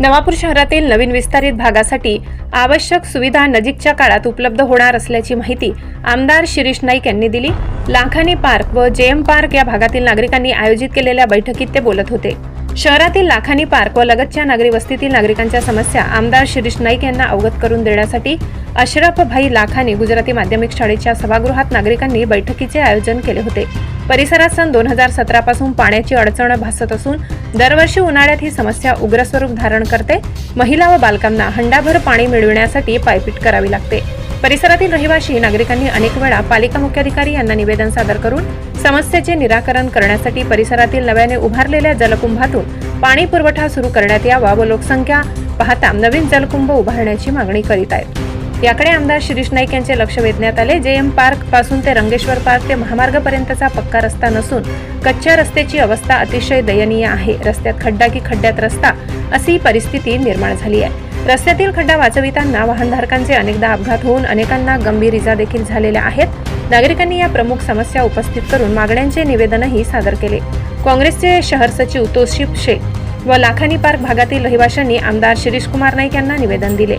नवापूर शहरातील नवीन विस्तारित भागासाठी आवश्यक सुविधा नजीकच्या काळात उपलब्ध होणार असल्याची माहिती आमदार शिरीष नाईक यांनी दिली. लाखानी पार्क व जेएम पार्क या भागातील नागरिकांनी आयोजित केलेल्या बैठकीत ते बोलत होते. शहरातील लाखानी पार्क व लगतच्या नागरी वस्तीतील नागरिकांच्या समस्या आमदार शिरीष नाईक यांना अवगत करून देण्यासाठी अशरफ भाई लाखानी गुजराती माध्यमिक शाळेच्या सभागृहात नागरिकांनी बैठकीचे आयोजन केले होते. परिसरात सन दोन हजार सतरा पासून पाण्याची अडचण भासत असून दरवर्षी उन्हाळ्यात ही समस्या उग्र स्वरूप धारण करते. महिला व बालकांना हंडाभर पाणी मिळविण्यासाठी पायपीट करावी लागते. परिसरातील रहिवाशी नागरिकांनी अनेक वेळा पालिका मुख्याधिकारी यांना निवेदन सादर करून समस्येचे निराकरण करण्यासाठी परिसरातील नव्याने उभारलेल्या जलकुंभातून पाणी पुरवठा सुरू करण्यात यावा व लोकसंख्या पाहता नवीन जलकुंभ उभारण्याची मागणी करीत आहेत. याकडे आमदार शिरीष नाईक यांचे लक्ष वेधण्यात आले. जे एम पार्कपासून ते रंगेश्वर पार्क ते महामार्गपर्यंतचा पक्का रस्ता नसून कच्च्या रस्त्याची अवस्था अतिशय दयनीय आहे. रस्त्यात खड्डा की खड्ड्यात रस्ता अशी परिस्थिती निर्माण झाली आहे. रस्त्यातील खड्डा वाचविताना वाहनधारकांचे अनेकदा अपघात होऊन अनेकांना गंभीर इजा देखील झालेल्या आहेत. नागरिकांनी या प्रमुख समस्या उपस्थित करून मागण्यांचे निवेदनही सादर केले. काँग्रेसचे शहर सचिव तोशिफ शेख व लाखानी पार्क भागातील रहिवाशांनी आमदार शिरीष कुमार नाईक यांना निवेदन दिले.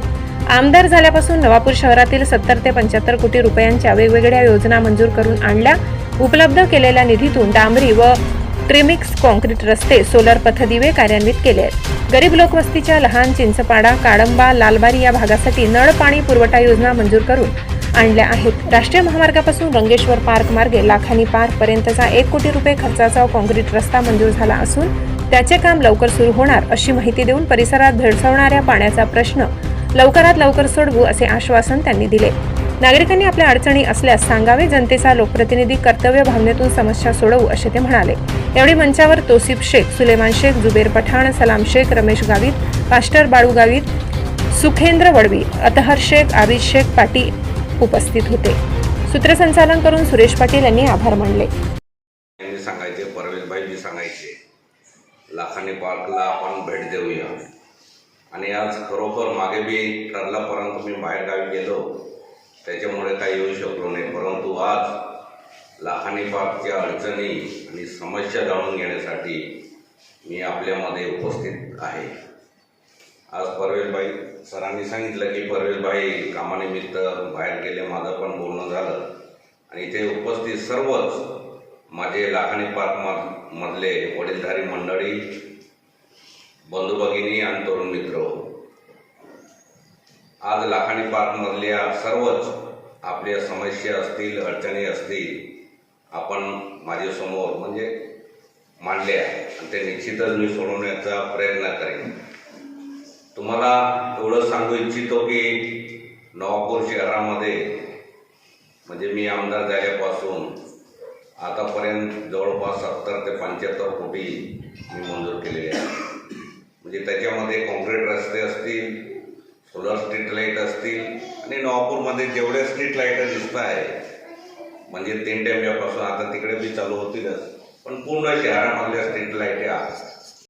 आमदार झाल्यापासून नवापूर शहरातील सत्तर ते पंच्याहत्तर कोटी रुपयांच्या वेगवेगळ्या योजना मंजूर करून आणल्या. उपलब्ध केलेल्या निधीतून डांबरी व ट्रिमिक्स कॉन्क्रीट रस्ते सोलर पथदिवे कार्यान्वित केले आहेत. गरीब लोकवस्तीच्या लहान चिंचपाडा काळंबा लालबारी या भागासाठी नळ पाणी पुरवठा योजना मंजूर करून आणल्या आहेत. राष्ट्रीय महामार्गापासून रंगेश्वर पार्क मार्गे लाखानी पार्क पर्यंतचा एक कोटी रुपये खर्चाचा कॉन्क्रीट रस्ता मंजूर झाला असून त्याचे काम लवकर सुरू होणार अशी माहिती देऊन परिसरात भेडसावणाऱ्या पाण्याचा प्रश्न लवकरात लवकर सोडवू असे आश्वासन त्यांनी दिले. नागरिकांनी आपल्या अडचणी असल्यास सांगावे जनतेचा लोकप्रतिनिधी कर्तव्य भावनेतून समस्या सोडवू असे ते म्हणाले. यावेळी मंचावर तोसिफ शेख सुलेमान शेख जुबेर पठाण सलाम शेख रमेश गावित पास्टर बाळू गावित सुखेंद्र वडवी अतहर शेख आबिद शेख पाटील उपस्थित होते. सूत्रसंचालन करून सुरेश पाटील यांनी आभार मानले. सांगायचे परवेशभाईजी सांगायचे लाखाने पार्कला आपण भेट देऊया. आणि आज खरोखर मागे बी ठरलं परंतु मी बाहेरगावी गेलो. त्याच्यामुळे काही येऊ शकलो नाही. परंतु आज लाखानी पार्कच्या अडचणी आणि समस्या जाणून घेण्यासाठी मी आपल्यामध्ये उपस्थित आहे. आज परवेशबाई सरांनी सांगितलं की परवेशबाई कामानिमित्त बाहेर गेले माझं पण बोलणं झालं. आणि ते उपस्थित सर्वच माझे लाखानी पार्क मधले वडीलधारी मंडळी बंधू भगिनी आणि तरुण मित्र आज लाखाणी पार्कमधल्या सर्वच आपल्या समस्या असतील अडचणी असतील आपण माझ्यासमोर म्हणजे मांडल्या आणि ते निश्चितच मी सोडवण्याचा प्रयत्न करेन. तुम्हाला एवढं सांगू इच्छितो की नवापूर शहरामध्ये म्हणजे मी आमदार झाल्यापासून आतापर्यंत जवळपास सत्तर ते पंच्याहत्तर कोटी मी मंजूर केलेले आहे म्हणजे त्याच्यामध्ये कॉन्क्रीट रस्ते असतील सोलर स्ट्रीट लाइट असतील आणि नवापूरमध्ये जेवढे स्ट्रीट लाइट दिसत आहे म्हणजे तीन टेंब्यापासून आता तिकडे बी चालू होतीलच. पण पूर्ण शहरामधल्या स्ट्रीट लाइट